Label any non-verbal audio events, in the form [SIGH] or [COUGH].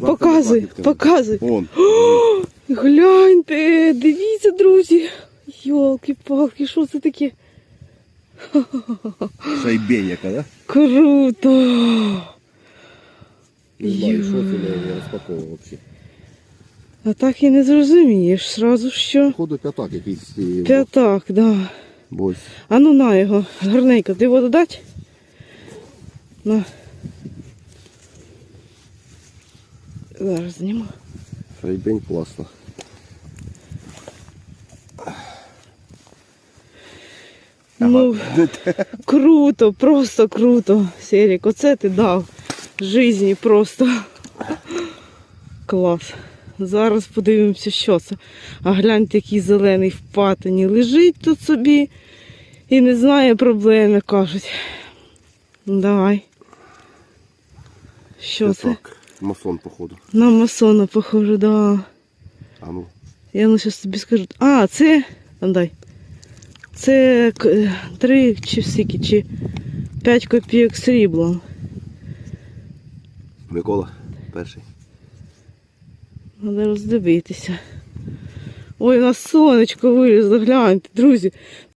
Показуй, показуй. Вон. [GASPS] Гляньте, дивіться, друзі. Йолки-палки, що це таке? Шайбень яка, да? Круто! Не знаю, що це не розпаковував взагалі. А так і не зрозумієш сразу, що. Походу п'ятак якийсь. П'ятак, да. Бось. А ну на його, гарненько, ти воду дать? На. Зараз зніму. Шайбень класно. Ну, [LAUGHS] круто, просто круто. Серік, оце ти дав житті просто. Клас. Зараз подивимося, що це. А гляньте, який зелений в патині. Лежить тут собі і не знає проблеми, кажуть. Давай. Що це? П'ятак. Масон, походу. На масона, похоже, да. А ну. Я ну зараз тобі скажу. А, це. Дай. Це три чи скільки, чи п'ять копійок срібла. Микола, перший. Треба роздивитися. Ой, у нас сонечко вилізло, гляньте, друзі.